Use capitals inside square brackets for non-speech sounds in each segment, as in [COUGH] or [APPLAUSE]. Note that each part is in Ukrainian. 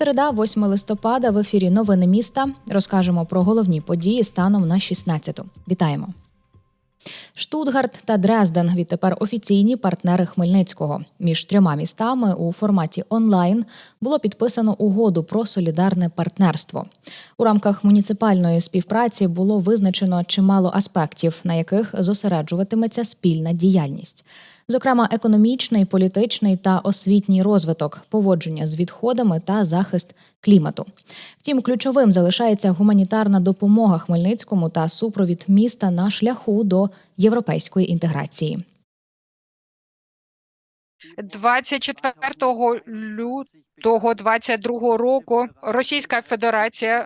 Середа, 8 листопада, в ефірі Новини міста. Розкажемо про головні події станом на 16-ту. Вітаємо. Штутгарт та Дрезден відтепер офіційні партнери Хмельницького. Між трьома містами у форматі онлайн було підписано угоду про солідарне партнерство. У рамках муніципальної співпраці було визначено чимало аспектів, на яких зосереджуватиметься спільна діяльність. Зокрема, економічний, політичний та освітній розвиток, поводження з відходами та захист клімату. Втім, ключовим залишається гуманітарна допомога Хмельницькому та супровід міста на шляху до європейської інтеграції. 24 лютого 22 року Російська Федерація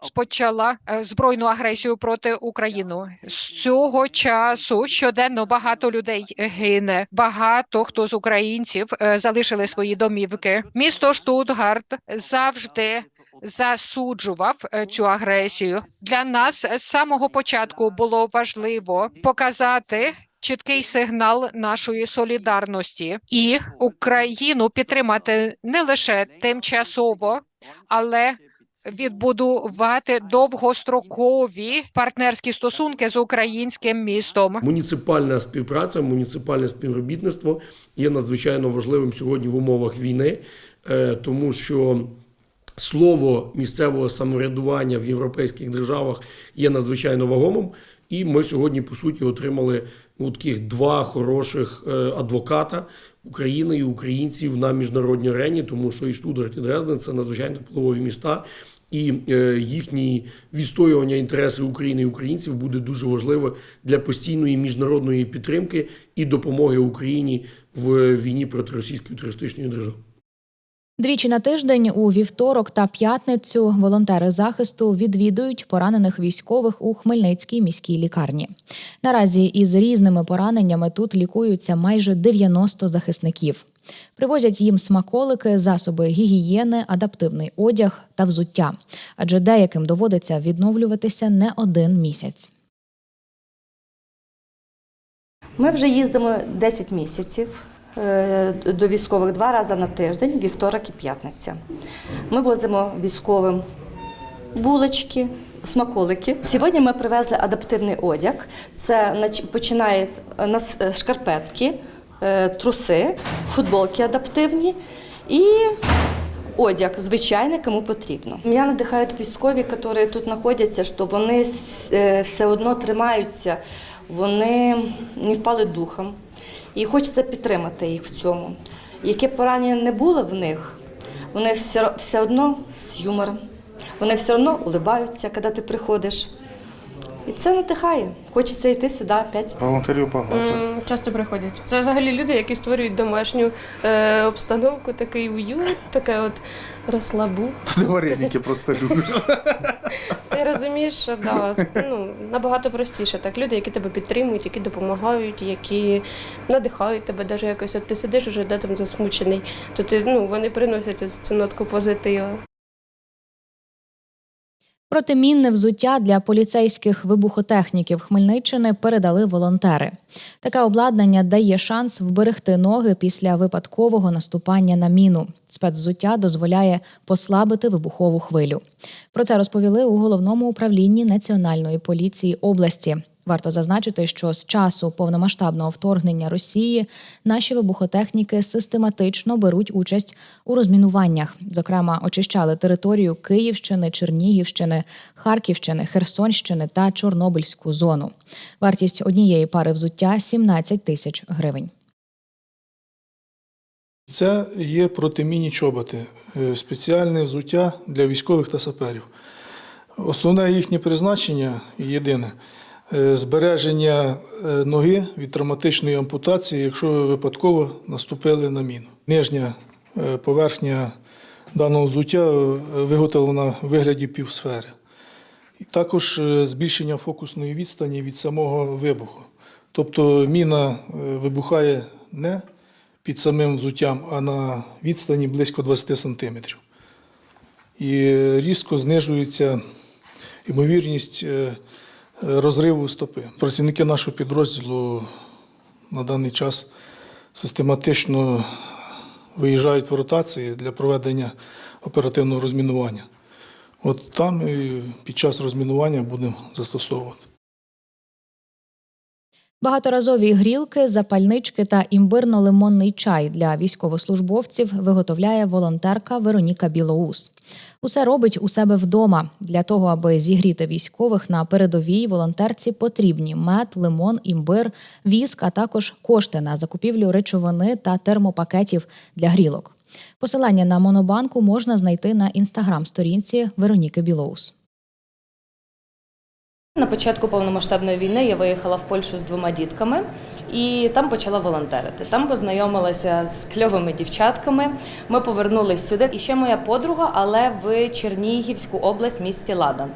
розпочала е, збройну агресію проти України. З цього часу щоденно багато людей гине. Багато хто з українців е, залишили свої домівки. Місто Штутгарт завжди засуджував е, цю агресію. Для нас з самого початку було важливо показати. Чіткий сигнал нашої солідарності і Україну підтримати не лише тимчасово, але відбудувати довгострокові партнерські стосунки з українським містом. Муніципальна співпраця, муніципальне співробітництво є надзвичайно важливим сьогодні в умовах війни, е, тому що слово місцевого самоврядування в європейських державах є надзвичайно вагомим. І ми сьогодні, по суті, отримали ну, таких два хороших е, адвоката України і українців на міжнародній арені, тому що і Штутгарт, і Дрезден це надзвичайно впливові міста. І е, їхні відстоювання інтересів України і українців буде дуже важливе для постійної міжнародної підтримки і допомоги Україні в війні проти російської терористичної держави. Двічі на тиждень у вівторок та п'ятницю волонтери захисту відвідують поранених військових у Хмельницькій міській лікарні. Наразі із різними пораненнями тут лікуються майже 90 захисників. Привозять їм смаколики, засоби гігієни, адаптивний одяг та взуття, адже деяким доводиться відновлюватися не один місяць. Ми вже їздимо 10 місяців до військових два рази на тиждень, вівторок і п'ятниця. Ми возимо військовим булочки, смаколики. Сьогодні ми привезли адаптивний одяг. Це починає е, нас е, шкарпетки, е, труси, футболки адаптивні і одяг звичайний, кому потрібно. Мене надихають військові, які тут знаходяться, що вони е, все одно тримаються, вони не впали духом. І хочеться підтримати їх в цьому. Яке поранення не було в них, вони все, одно з юмором, вони все одно улибаються, коли ти приходиш. І це надихає. Хочеться йти сюди опять. Волонтерів багато. М, Часто приходять. Це взагалі люди, які створюють домашню е, обстановку, такий уют, таке от розслабу. Вареники просто любиш. [LAUGHS] Ти розумієш, що да, с- ну, набагато простіше. Так, люди, які тебе підтримують, які допомагають, які надихають тебе, навіть якось от ти сидиш уже де там засмучений, то ти ну вони приносять цю нотку позитиву. Протимінне взуття для поліцейських вибухотехніків Хмельниччини передали волонтери. Таке обладнання дає шанс вберегти ноги після випадкового наступання на міну. Спецзуття дозволяє послабити вибухову хвилю. Про це розповіли у головному управлінні Національної поліції області. Варто зазначити, що з часу повномасштабного вторгнення Росії наші вибухотехніки систематично беруть участь у розмінуваннях. Зокрема, очищали територію Київщини, Чернігівщини, Харківщини, Херсонщини та Чорнобильську зону. Вартість однієї пари взуття 17 тисяч гривень. Це є протимінні чоботи, е, спеціальне взуття для військових та саперів. Основне їхнє призначення єдине збереження е, ноги від травматичної ампутації, якщо ви випадково наступили на міну. Нижня е, поверхня даного взуття е, виготовлена в вигляді півсфери. І також е, збільшення фокусної відстані від самого вибуху. Тобто міна е, вибухає не під самим взуттям, а на відстані близько 20 сантиметрів. і різко знижується ймовірність е, розриву стопи. Працівники нашого підрозділу на даний час систематично виїжджають в ротації для проведення оперативного розмінування. От там і під час розмінування будемо застосовувати. Багаторазові грілки, запальнички та імбирно-лимонний чай для військовослужбовців виготовляє волонтерка Вероніка Білоус. Усе робить у себе вдома. Для того, аби зігріти військових на передовій, волонтерці потрібні мед, лимон, імбир, віск, а також кошти на закупівлю речовини та термопакетів для грілок. Посилання на монобанку можна знайти на інстаграм-сторінці Вероніки Білоус. На початку повномасштабної війни я виїхала в Польщу з двома дітками і там почала волонтерити. Там познайомилася з кльовими дівчатками. Ми повернулись сюди. І ще моя подруга, але в Чернігівську область, місті Ладан.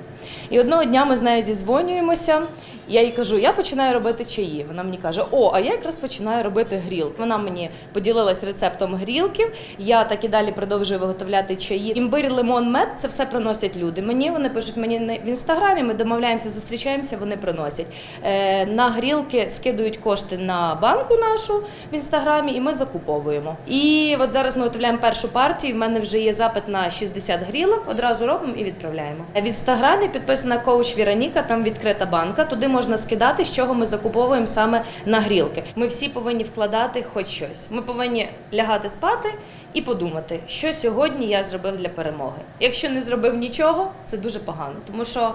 І одного дня ми з нею зізвонюємося. Я їй кажу, я починаю робити чаї. Вона мені каже: О, а я якраз починаю робити грілки. Вона мені поділилась рецептом грілків. Я так і далі продовжую виготовляти чаї. Імбир, лимон, мед це все приносять люди. Мені вони пишуть мені в інстаграмі. Ми домовляємося, зустрічаємося. Вони приносять Е, на грілки, скидують кошти на банку нашу в інстаграмі, і ми закуповуємо. І от зараз ми виготовляємо першу партію. В мене вже є запит на 60 грілок. Одразу робимо і відправляємо. В інстаграмі підписана коуч Віроніка. Там відкрита банка. Туди можна скидати, з чого ми закуповуємо саме на грілки. Ми всі повинні вкладати хоч щось. Ми повинні лягати спати і подумати, що сьогодні я зробив для перемоги. Якщо не зробив нічого, це дуже погано, тому що.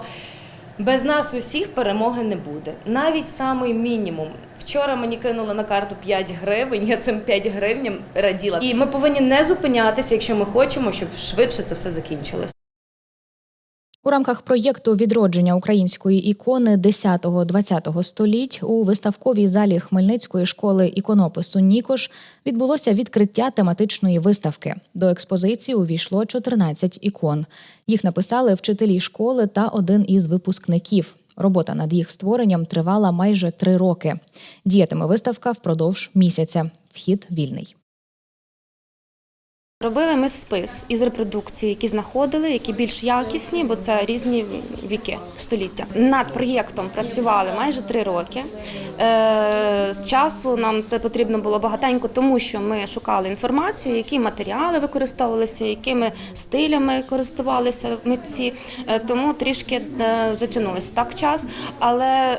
Без нас усіх перемоги не буде. Навіть самий мінімум. Вчора мені кинули на карту 5 гривень, я цим 5 гривням раділа. І ми повинні не зупинятися, якщо ми хочемо, щоб швидше це все закінчилось. У рамках проєкту відродження української ікони 10-20 століть у виставковій залі Хмельницької школи іконопису Нікош відбулося відкриття тематичної виставки. До експозиції увійшло 14 ікон. Їх написали вчителі школи та один із випускників. Робота над їх створенням тривала майже три роки. Діятиме виставка впродовж місяця. Вхід вільний. Робили ми спис із репродукцій, які знаходили, які більш якісні, бо це різні віки століття. Над проєктом працювали майже три роки. Е, часу нам потрібно було багатенько, тому що ми шукали інформацію, які матеріали використовувалися, якими стилями користувалися митці. Е, тому трішки е, затягнулося так час, але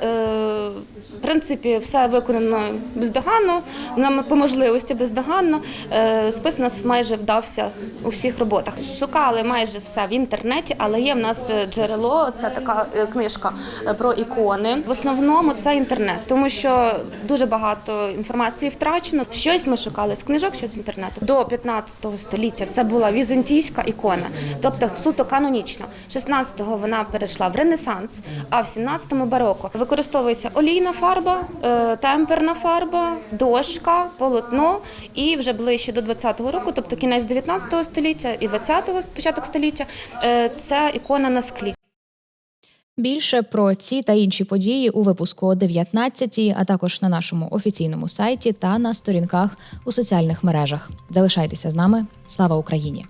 в принципі все виконано бездоганно, нам по можливості бездоганно. Е, Спис у нас майже вдався у всіх роботах. Шукали майже все в інтернеті, але є в нас е, джерело. Це така е, книжка про ікони. В основному це інтернет, тому що дуже багато інформації втрачено. Щось ми шукали з книжок, щось з інтернету. До 15 століття це була візантійська ікона, тобто суто канонічна. 16-го вона перейшла в Ренесанс, а в 17-му бароко. Використовується олійна фарба, е, темперна фарба, дошка, полотно і вже ближче до 20-го року, тобто кінець 19 століття і 20-го, початок століття, е, це ікона на склі. Більше про ці та інші події у випуску о 19, а також на нашому офіційному сайті та на сторінках у соціальних мережах. Залишайтеся з нами. Слава Україні!